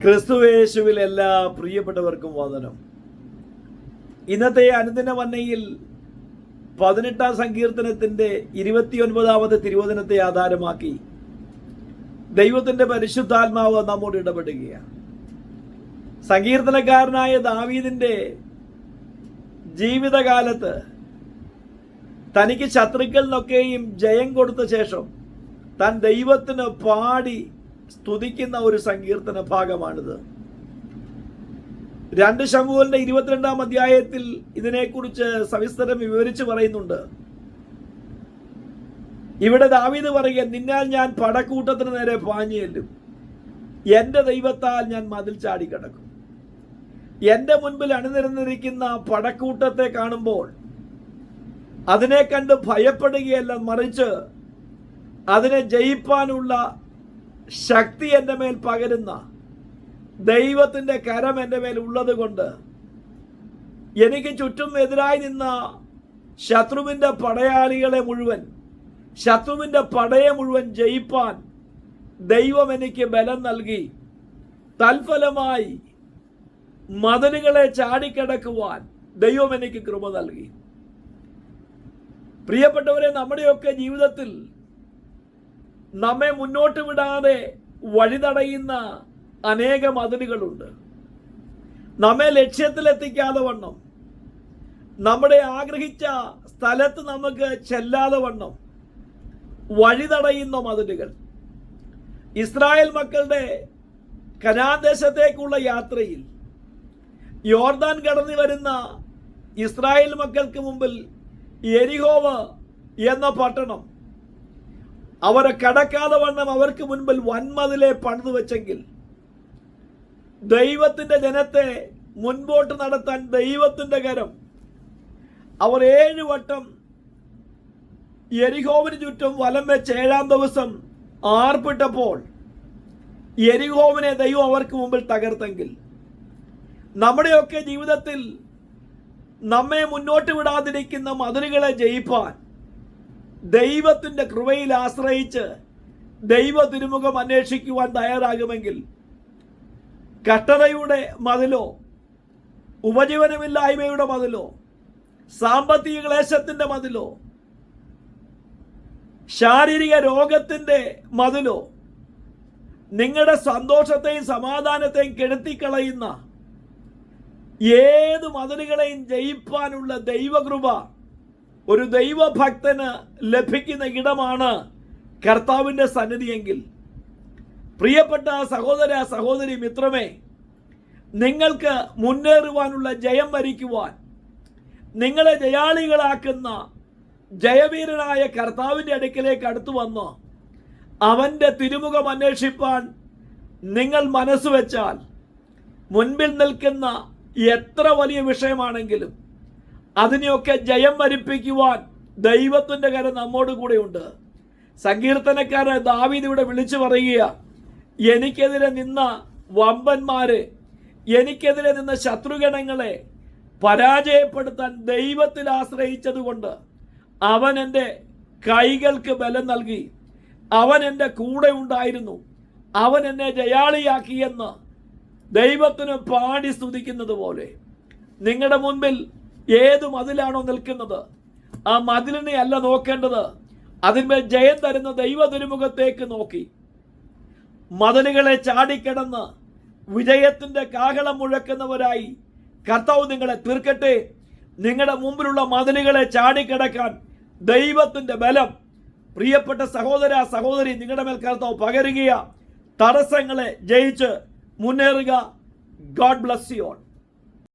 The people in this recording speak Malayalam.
ക്രിസ്തുവേശുവിൽ എല്ലാ പ്രിയപ്പെട്ടവർക്കും വന്ദനം. ഇന്നത്തെ അനുദിന വന്നയിൽ പതിനെട്ടാം സങ്കീർത്തനത്തിന്റെ ഇരുപത്തിയൊൻപതാമത് തിരുവചനത്തെ ആധാരമാക്കി ദൈവത്തിന്റെ പരിശുദ്ധാത്മാവ് നമ്മോട് ഇടപെടുകയാണ്. സങ്കീർത്തനക്കാരനായ ദാവീദിന്റെ ജീവിതകാലത്ത് തനിക്ക് ശത്രുക്കളിൽ നിന്നൊക്കെയും ജയം കൊടുത്ത ശേഷം താൻ ദൈവത്തിന് പാടി സ്തുതിക്കുന്ന ഒരു സങ്കീർത്തന ഭാഗമാണിത്. രണ്ട് ശമുവലിന്റെ ഇരുപത്തിരണ്ടാം അധ്യായത്തിൽ ഇതിനെക്കുറിച്ച് സവിസ്തരം വിവരിച്ച് പറയുന്നുണ്ട്. ഇവിടെ ദാവീദ് പറയുക നിന്നാൽ ഞാൻ പടക്കൂട്ടത്തിന് നേരെ പാഞ്ഞു ചെല്ലും എന്റെ ദൈവത്താൽ ഞാൻ മതിൽ ചാടി കിടക്കും എന്റെ മുൻപിൽ അണിനിരന്നിരിക്കുന്ന പടക്കൂട്ടത്തെ കാണുമ്പോൾ അതിനെ കണ്ട് ഭയപ്പെടുകയല്ല മറിച്ച് അതിനെ ജയിപ്പാനുള്ള ശക്തി എന്റെ മേൽ പകരുന്ന ദൈവത്തിന്റെ കരം എന്റെ മേൽ ഉള്ളത് കൊണ്ട് എനിക്ക് ചുറ്റും എതിരായി നിന്ന ശത്രുവിന്റെ പടയാളികളെ മുഴുവൻ ശത്രുവിന്റെ പടയെ മുഴുവൻ ജയിപ്പാൻ ദൈവം എനിക്ക് ബലം നൽകി. തൽഫലമായി മതിലുകളെ ചാടിക്കിടക്കുവാൻ ദൈവം എനിക്ക് കൃപ നൽകി. പ്രിയപ്പെട്ടവരെ നമ്മുടെയൊക്കെ ജീവിതത്തിൽ നമ്മെ മുന്നോട്ട് വിടാതെ വഴിതടയുന്ന അനേക മതിലുകളുണ്ട് നമ്മെ ലക്ഷ്യത്തിലെത്തിക്കാതെ വണ്ണം. നമ്മുടെ ആഗ്രഹിച്ച സ്ഥലത്ത് നമുക്ക് ചെല്ലാതെ വണ്ണം. വഴിതടയുന്ന മതിലുകൾ. ഇസ്രായേൽ മക്കളുടെ കനാദേശത്തേക്കുള്ള യാത്രയിൽ യോർദാൻ കടന്നു വരുന്ന ഇസ്രായേൽ മക്കൾക്ക് മുമ്പിൽ എരിഹോവ് എന്ന പട്ടണം അവരെ കടക്കാതെ വണ്ണം അവർക്ക് മുൻപിൽ വൻമതിലെ പണിതു വെച്ചെങ്കിൽ ദൈവത്തിന്റെ ജനത്തെ മുൻപോട്ട് നടത്താൻ ദൈവത്തിന്റെ കരം. അവർ ഏഴ് വട്ടം എരിഹോവിന് ചുറ്റും വലം വെച്ച് ഏഴാം ദിവസം ആർപ്പിട്ടപ്പോൾ എരിഹോവിനെ ദൈവം അവർക്ക് മുമ്പിൽ തകർത്തെങ്കിൽ നമ്മുടെയൊക്കെ ജീവിതത്തിൽ നമ്മെ മുന്നോട്ട് വിടാതിരിക്കുന്ന മതിലുകളെ ജയിപ്പാൻ ദൈവത്തിന്റെ കൃപയിൽ ആശ്രയിച്ച് ദൈവ തിരുമുഖം അന്വേഷിക്കുവാൻ തയ്യാറാകുമെങ്കിൽ കട്ടതയുടെ മതിലോ ഉപജീവനമില്ലായ്മയുടെ മതിലോ സാമ്പത്തിക ക്ലേശത്തിന്റെ മതിലോ ശാരീരിക രോഗത്തിന്റെ മതിലോ നിങ്ങളുടെ സന്തോഷത്തെയും സമാധാനത്തെയും കെടുത്തിക്കളയുന്ന ഏത് മതിലുകളെയും ജയിപ്പാനുള്ള ദൈവകൃപ ഒരു ദൈവഭക്തന് ലഭിക്കുന്ന ഇടമാണ് കർത്താവിന്റെ സന്നിധിയെങ്കിൽ. പ്രിയപ്പെട്ട സഹോദര സഹോദരി മിത്രമേ നിങ്ങൾക്ക് മുന്നേറുവാനുള്ള ജയം വരിക്കുവാൻ നിങ്ങളെ ജയാളികളാക്കുന്ന ജയവീരനായ കർത്താവിന്റെ അടുക്കിലേക്ക് അടുത്തു വന്ന് അവന്റെ തിരുമുഖം അന്വേഷിപ്പാൻ നിങ്ങൾ മനസ്സുവെച്ചാൽ മുൻപിൽ നിൽക്കുന്ന എത്ര വലിയ വിഷയമാണെങ്കിലും അതിനെയൊക്കെ ജയം വരിപ്പിക്കുവാൻ ദൈവത്തിന്റെ കരം നമ്മോട് കൂടെയുണ്ട് സങ്കീർത്തനക്കാരൻ ദാവീദ് ഇവിടെ വിളിച്ചു പറയുക എനിക്കെതിരെ നിന്ന വമ്പന്മാരെ എനിക്കെതിരെ നിന്ന ശത്രുഗണങ്ങളെ പരാജയപ്പെടുത്താൻ ദൈവത്തിൽ ആശ്രയിച്ചതുകൊണ്ട് അവൻ എന്റെ കൈകൾക്ക് ബലം നൽകി. അവൻ എന്റെ കൂടെ ഉണ്ടായിരുന്നു. അവൻ എന്നെ ജയാളിയാക്കിയെന്ന് ദൈവത്തിന് പാടി സ്തുതിക്കുന്നത് പോലെ നിങ്ങളുടെ മുൻപിൽ ഏത് മതിലാണോ നിൽക്കുന്നത്. ആ മതിലിനെ അല്ല നോക്കേണ്ടത്. അതിന്മേൽ ജയം തരുന്ന ദൈവ ദുരുമുഖത്തേക്ക് നോക്കി. മതിലുകളെ ചാടിക്കിടന്ന് വിജയത്തിന്റെ കാഹളം മുഴക്കുന്നവരായി കർത്താവ് നിങ്ങളെ തീർക്കട്ടെ. നിങ്ങളുടെ മുമ്പിലുള്ള മതിലുകളെ ചാടിക്കിടക്കാൻ ദൈവത്തിന്റെ ബലം. പ്രിയപ്പെട്ട സഹോദര സഹോദരി നിങ്ങളുടെ മേൽ കർത്താവ് പകരുകയാണ് തടസ്സങ്ങളെ ജയിച്ച് മുന്നേറുക. God bless you all